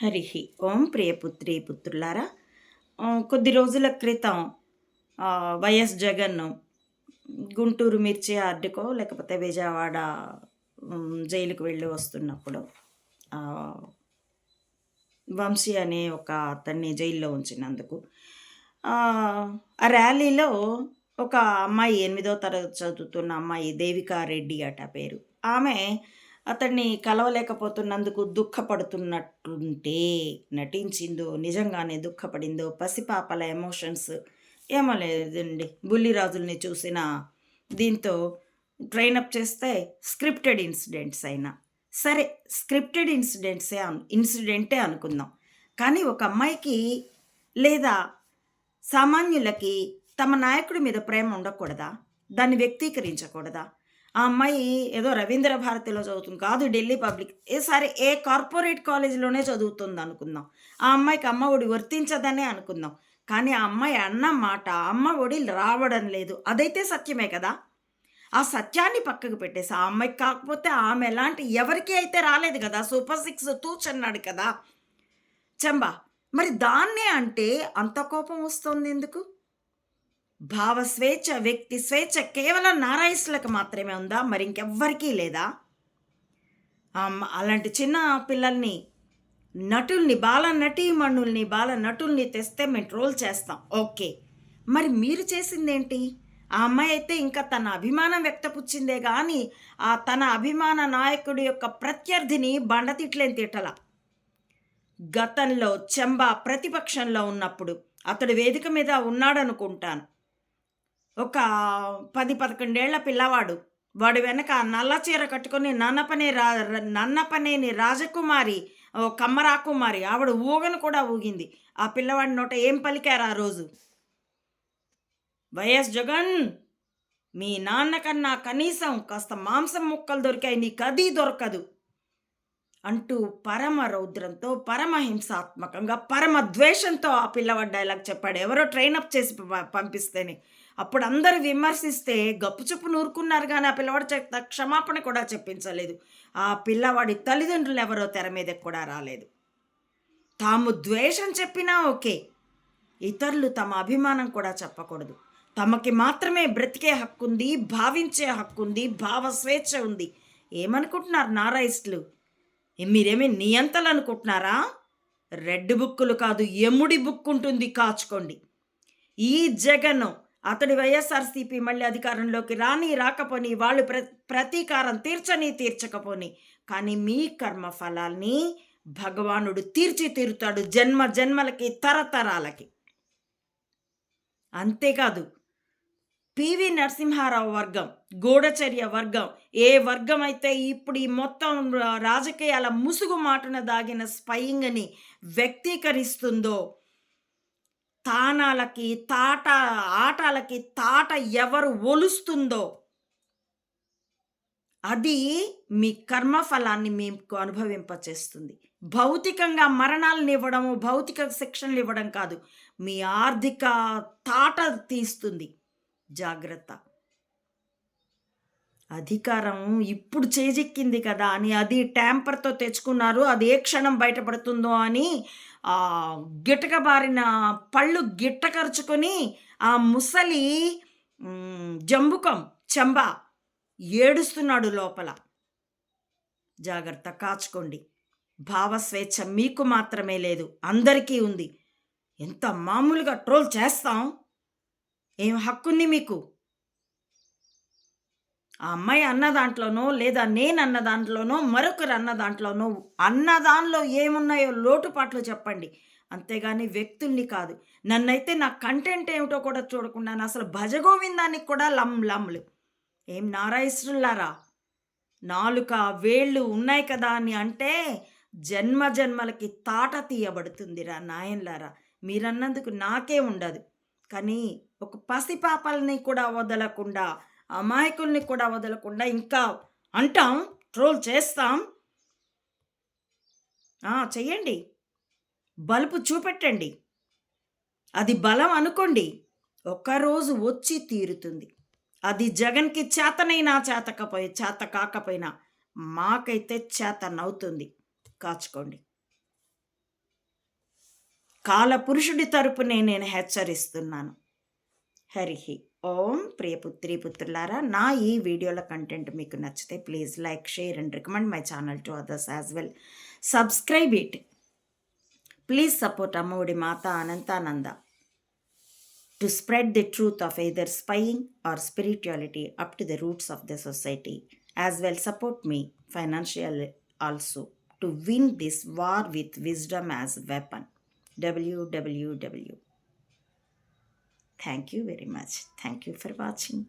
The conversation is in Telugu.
హరి ఓం ప్రియపుత్రి పుత్రులారా. కొద్ది రోజుల క్రితం వైఎస్ జగన్ గుంటూరు మిర్చి యార్డుకో లేకపోతే విజయవాడ జైలుకు వెళ్ళి వస్తున్నప్పుడు వంశీ అనే ఒక అతన్ని జైల్లో ఉంచినందుకు ఆ ఆ ర్యాలీలో ఒక అమ్మాయి ఎనిమిదో తరగతి చదువుతున్న అమ్మాయి దేవికా రెడ్డి అట పేరు. ఆమె అతన్ని కలవలేకపోతున్నందుకు దుఃఖపడుతున్నట్టుంటే నటించిందో నిజంగానే దుఃఖపడిందో పసిపాపల ఎమోషన్స్ ఏమో లేదండి బుల్లిరాజుల్ని చూసిన దీంతో ట్రైన్ అప్ చేస్తే స్క్రిప్టెడ్ ఇన్సిడెంట్స్ అయినా. సరే స్క్రిప్టెడ్ ఇన్సిడెంట్సే అను ఇన్సిడెంటే అనుకుందాం. కానీ ఒక అమ్మాయికి లేదా సామాన్యులకి తమ నాయకుడి మీద ప్రేమ ఉండకూడదా? దాన్ని వ్యక్తీకరించకూడదా? ఆ అమ్మాయి ఏదో రవీంద్ర భారతిలో చదువుతుంది. కాదు ఢిల్లీ పబ్లిక్. ఏ సరే ఏ కార్పొరేట్ కాలేజీలోనే చదువుతుంది అనుకుందాం. ఆ అమ్మాయికి అమ్మ ఒడి వర్తించదనే అనుకుందాం. కానీ ఆ అమ్మాయి అన్న మాట అమ్మ ఒడి రావడం లేదు. అదైతే సత్యమే కదా? ఆ సత్యాన్ని పక్కకు పెట్టేసి ఆ అమ్మాయికి కాకపోతే ఆమె ఎలాంటి ఎవరికి అయితే రాలేదు కదా? సూపర్ సిక్స్ తూచ్ అన్నాడు కదా? చంబా మరి దాన్నే అంటే అంత కోపం వస్తుంది ఎందుకు? భావ స్వేచ్ఛ వ్యక్తి స్వేచ్ఛ కేవలం నారాయిస్లకు మాత్రమే ఉందా? మరి ఇంకెవ్వరికీ లేదా? అమ్మ- అలాంటి చిన్న పిల్లల్ని నటుల్ని బాల నటీమణుల్ని బాల నటుల్ని తెస్తే మేము ట్రోల్ చేస్తాం. ఓకే. మరి మీరు చేసిందేంటి? ఆ అమ్మాయి అయితే ఇంకా తన అభిమానం వ్యక్తపుచ్చిందే కానీ ఆ తన అభిమాన నాయకుడి యొక్క ప్రత్యర్థిని బండతిట్లేని తిట్టల. గతంలో చెంబా ప్రతిపక్షంలో ఉన్నప్పుడు అతడు వేదిక మీద ఉన్నాడనుకుంటాను. ఒక పది పదకొండేళ్ళ పిల్లవాడు. వాడు వెనక నల్ల చీర కట్టుకొని నన్నపనే రా నన్నపనేని రాజకుమారి ఓ కమ్మరాకుమారి ఆవిడ ఊగను కూడా ఊగింది. ఆ పిల్లవాడి నోట ఏం పలికారు ఆ రోజు? వైఎస్ జగన్ మీ నాన్న కన్నా కనీసం కాస్త మాంసం ముక్కలు దొరికాయి నీకు అది దొరకదు అంటూ పరమ రౌద్రంతో పరమహింసాత్మకంగా పరమ ద్వేషంతో ఆ పిల్లవాడు డైలాగ్ చెప్పాడు. ఎవరో ట్రైనప్ చేసి పంపిస్తేనే. అప్పుడు అందరూ విమర్శిస్తే గప్పుచుప్పు నూరుకున్నారు కానీ ఆ పిల్లవాడు చేత క్షమాపణ కూడా చెప్పించలేదు. ఆ పిల్లవాడి తల్లిదండ్రులు ఎవరో తెర మీదకి కూడా రాలేదు. తాము ద్వేషం చెప్పినా ఓకే. ఇతరులు తమ అభిమానం కూడా చెప్పకూడదు. తమకి మాత్రమే బ్రతికే హక్కు ఉంది భావించే హక్కు ఉంది భావ స్వేచ్ఛ ఉంది. ఏమనుకుంటున్నారు నారాయిస్టులు? మీరేమి నియంతలు అనుకుంటున్నారా? రెడ్ బుక్కులు కాదు ఎముడి బుక్ ఉంటుంది కాచుకోండి. ఈ జగన్ అతడి వైఎస్ఆర్సీపీ మళ్ళీ అధికారంలోకి రాని రాకపోని వాళ్ళు ప్ర ప్రతీకారం తీర్చని తీర్చకపోని. కానీ మీ కర్మ ఫలాల్ని భగవానుడు తీర్చి తీరుతాడు జన్మ జన్మలకి తరతరాలకి. అంతేకాదు పివి నరసింహారావు వర్గం గూఢచర్య వర్గం ఏ వర్గం అయితే ఇప్పుడు ఈ మొత్తం రాజకీయాల ముసుగు మాటన దాగిన స్పయింగ్ని వ్యక్తీకరిస్తుందో తానాలకి తాట ఆటలకి తాట ఎవరు ఒలుస్తుందో అది మీ కర్మఫలాన్ని మీకు అనుభవింపచేస్తుంది. భౌతికంగా మరణాలను ఇవ్వడము భౌతిక శిక్షణలు ఇవ్వడం కాదు మీ ఆర్థిక తాట తీస్తుంది. జాగ్రత్త. అధికారం ఇప్పుడు చేజెక్కింది కదా అని అది ట్యాంపర్తో తెచ్చుకున్నారు అది ఏ క్షణం బయటపడుతుందో అని ఆ గిటకబారిన పళ్ళు గిట్టకరుచుకొని ఆ ముసలి జంబుకం చెంబ ఏడుస్తున్నాడు లోపల. జాగ్రత్త కాచుకోండి. భావస్వేచ్ఛ మీకు మాత్రమే లేదు అందరికీ ఉంది. ఎంత మామూలుగా ట్రోల్ చేస్తాం? ఏం హక్కుంది మీకు? ఆ అమ్మాయి అన్న దాంట్లోనో లేదా నేను అన్న దాంట్లోనో మరొకరు అన్న దాంట్లోనో అన్న దానిలో ఏమున్నాయో లోటుపాట్లు చెప్పండి. అంతేగాని వ్యక్తుల్ని కాదు. నన్నైతే నా కంటెంట్ ఏమిటో కూడా చూడకుండా అసలు భజగోవిందానికి కూడా లమ్ లమ్లు ఏం నారాయణులారా? నాలుక వేళ్ళు ఉన్నాయి కదా అని అంటే జన్మ జన్మలకి తాట తీయబడుతుందిరా నాయన్లారా. మీరన్నందుకు నాకే ఉండదు. కానీ ఒక పసిపాపల్ని కూడా వదలకుండా అమాయకుల్ని కూడా వదలకుండా ఇంకా అంటాం ట్రోల్ చేస్తాం. చెయ్యండి. బలుపు చూపెట్టండి. అది బలం అనుకోండి ఒక్కరోజు వచ్చి తీరుతుంది. అది జగన్కి చేతనైనా చేతకపోయి చేత కాకపోయినా మాకైతే చేత నవ్వుతుంది. కాచుకోండి. కాలపురుషుడి తరపునే నేను హెచ్చరిస్తున్నాను. హరిహి ఓం ప్రియ పుత్రి పుత్రులారా నా ఈ వీడియోల కంటెంట్ మీకు నచ్చితే please like share and recommend my channel to others as well. Subscribe it. Please support Ammaodi Mata Anantananda. To spread the truth of either spying or spirituality up to the roots of the society. As well support me financial also to win this war with wisdom as weapon. W W W Thank you very much. Thank you for watching.